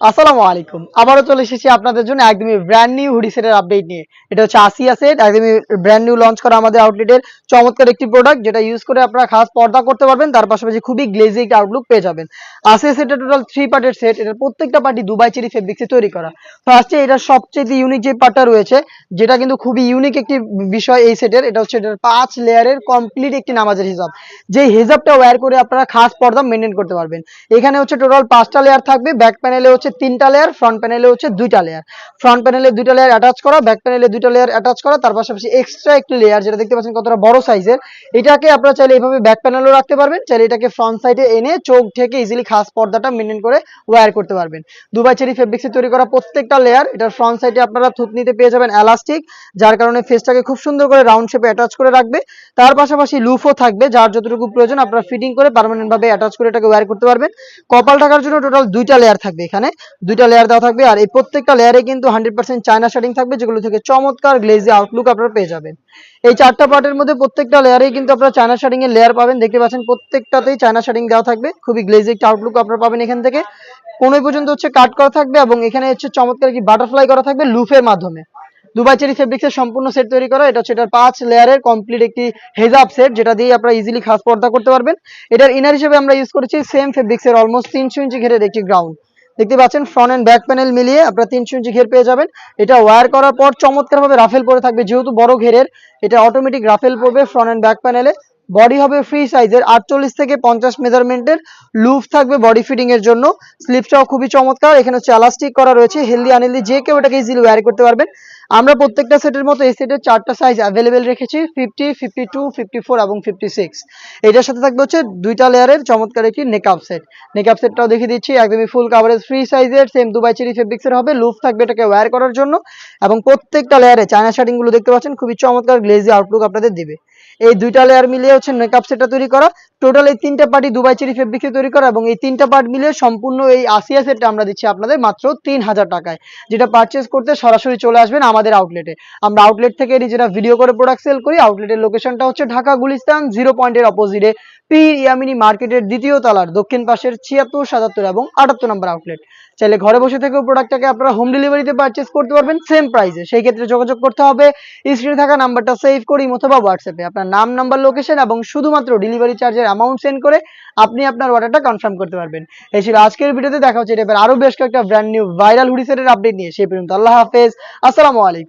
আসসালামু আলাইকুম। আবারও চলে এসেছি আপনাদের জন্য একদমই ব্র্যান্ড নিউ হুডি সেটের আপডেট নিয়ে। এটা হচ্ছে আসিয়া সেট একদমই ব্র্যান্ড নিউ লঞ্চ করা আমাদের আউটলেটের চমৎকার একটি প্রোডাক্ট যেটা ইউজ করে আপনারা খাস পর্দা করতে পারবেন, তার পাশাপাশি খুবই গ্লেজি একটা আউটলুক পেয়ে যাবেন। আসিয়া সেটের টোটাল থ্রি পার্টের সেট এটার প্রত্যেকটা পার্টি দুবাই চেরি ফেব্রিক্সে তৈরি করা। ফার্স্টে এটা সবচেয়ে ইউনিক যে পার্টটা রয়েছে, যেটা কিন্তু খুবই ইউনিক একটি বিষয় এই সেটের এটা হচ্ছে এটার পাঁচ লেয়ারের কমপ্লিট একটি নামাজের হিসাব যে হিসাবটা ওয়্যার করে আপনারা খাস পর্দা মেনটেন করতে পারবেন। এখানে হচ্ছে টোটাল পাঁচটা লেয়ার থাকবে ব্যাক প্যানেলে হচ্ছে তিনটা লেয়ার ফ্রন্ট প্যানেলে হচ্ছে দুইটা লেয়ার ফ্রন্ট প্যানেলে দুইটা লেয়ার অ্যাটাচ করা ব্যাক প্যানেলে দুইটা লেয়ার অ্যাটাচ করা, তার পাশাপাশি এক্সট্রা একটি লেয়ার যেটা দেখতে পাচ্ছেন কতটা বড় সাইজের এটাকে আপনারা চাইলে এইভাবে ব্যাক প্যানেলও রাখতে পারবেন, চাইলে এটাকে ফ্রন্ট সাইডে এনে চোখ থেকে ইজিলি খাস পর্দাটা মেনটেন করে ওয়্যার করতে পারবেন। দুবাই চেরি ফেব্রিক্সে তৈরি করা প্রত্যেকটা লেয়ার এটার ফ্রন্ট সাইডে আপনারা থুতনিতে পেয়ে যাবেন এলাস্টিক যার কারণে ফেসটাকে খুব সুন্দর করে রাউন্ড শেপে অ্যাটাচ করে রাখবে। তার পাশাপাশি লুফও থাকবে, যার যতটুকু প্রয়োজন আপনারা ফিটিং করে পার্মানেন্ট ভাবে অ্যাটাচ করে এটাকে ওয়্যার করতে পারবেন। কপাল ঢাকার জন্য টোটাল দুইটা লেয়ার থাকবে এখানে। দুইটা লেয়ার দেওয়া থাকবে আর এই প্রত্যেকটা লেয়ারে কিন্তু হান্ড্রেড পার্সেন্ট চায়না শার্টিং থাকবে, যেগুলো থেকে চমৎকার গ্লেজি আউটলুক আপনারা পেয়ে যাবেন। এই চারটা পার্টের মধ্যে প্রত্যেকটা লেয়ারেই কিন্তু আপনারা চায়না শার্টিং এর লেয়ার পাবেন। দেখতে পাচ্ছেন প্রত্যেকটাতেই চায়না শার্টিং দেওয়া থাকবে। খুবই গ্লেজি একটা আউটলুক আপনারা পাবেন এখান থেকে। কোনোই পর্যন্ত হচ্ছে কাট করা থাকবে এবং এখানে হচ্ছে চমৎকার কি বাটারফ্লাই করা থাকবে লুফের মাধ্যমে। দুবাই ফেব্রিক্সের সম্পূর্ণ সেট তৈরি করা। এটা হচ্ছে এটার পাঁচ লেয়ারের কমপ্লিট একটি হেজাব সেট যেটা দিয়ে আপনারা ইজিলি খাস পর্দা করতে পারবেন। এটার ইনার হিসেবে আমরা ইউজ করেছি সেম ফেব্রিক্সের অলমোস্ট তিনশো ইঞ্চি ঘেরের একটি গ্রাউন্ড দেখতে পাচ্ছেন ফ্রন্ট অ্যান্ড ব্যাক প্যানেল মিলিয়ে আপনারা তিনশো ইঞ্চি ঘের পেয়ে যাবেন। এটা ওয়ার করার পর চমৎকার ভাবে রাফেল পরে থাকবে, যেহেতু বড় ঘেরের, এটা অটোমেটিক রাফেল পড়বে ফ্রন্ট অ্যান্ড ব্যাক প্যানেলে বডি হবে ফ্রি সাইজের আটচল্লিশ থেকে পঞ্চাশ মেজারমেন্টের লুফ থাকবে বডি ফিটিং এর জন্য। স্লিপটাও খুবই চমৎকার, এখানে হচ্ছে এলাস্টিক করা রয়েছে হেলদি আনহেলদি যে কেউ এটাকে ইজিলি ওয়ার করতে পারবেন। আমরা প্রত্যেকটা সেটের মতো এই সেটের চারটা সাইজ অ্যাভেলেবেল রেখেছি fifty fifty two fifty four এবং ফিফটি সিক্স এটার সাথে থাকবে হচ্ছে দুইটা লেয়ারের চমৎকার একটি নেকআপ সেট নেকআপ সেটটাও দেখিয়ে দিচ্ছি, একদমই ফুল কাভারেজ ফ্রি সাইজের সেম দুবাই চেরি ফেব্রিক্সের হবে। লুফ থাকবে এটাকে ওয়্যার করার জন্য এবং প্রত্যেকটা লেয়ারে চায়না শার্টিংগুলো দেখতে পাচ্ছেন, খুবই চমৎকার গ্লেজি আউটলুক আপনাদের দিবে। এই দুইটা লেয়ার মিলিয়ে হচ্ছে মেকআপ সেটটা তৈরি করা। টোটাল এই তিনটা পার্টি দুবাই চেরি ফেব্রিক্সে তৈরি করা এবং এই তিনটা পার্ট মিলিয়ে সম্পূর্ণ এই আসিয়া সেটটা আমরা দিচ্ছি আপনাদের মাত্র তিন হাজার টাকায়। যেটা পারচেস করতে সরাসরি চলে আসবেন আমাদের আউটলেটে আমরা আউটলেট থেকে নিজেরা ভিডিও করে প্রোডাক্ট সেল করি। আউটলেটের লোকেশনটা হচ্ছে ঢাকা, গুলিস্তান জিরো পয়েন্টের অপোজিটে পি ইয়ামিনি মার্কেটের দ্বিতীয় তলার দক্ষিণ পাশের ছিয়াত্তর, সাতাত্তর এবং আটাত্তর নম্বর আউটলেট চাইলে ঘরে বসে থেকেও প্রোডাক্টটাকে আপনারা হোম ডেলিভারিতে পারচেস করতে পারবেন সেম প্রাইসে সেই ক্ষেত্রে যোগাযোগ করতে হবে স্ক্রিনে থাকা নাম্বারটা সেভ করি অথবা হোয়াটসঅ্যাপে আপনার নাম নাম্বার লোকেশন এবং শুধুমাত্র ডেলিভারি চার্জের অ্যামাউন্ট সেন্ড করে আপনি আপনার অর্ডারটা কনফার্ম করতে পারবেন। এই ছিল আজকের ভিডিওতে, দেখা হচ্ছে এটা এবার আরও বেশ কয়েকটা ব্র্যান্ড নিউ ভাইরাল হুডি সেটের আপডেট নিয়ে। সেই পর্যন্ত আল্লাহ হাফেজ, আসসালামু আলাইকুম।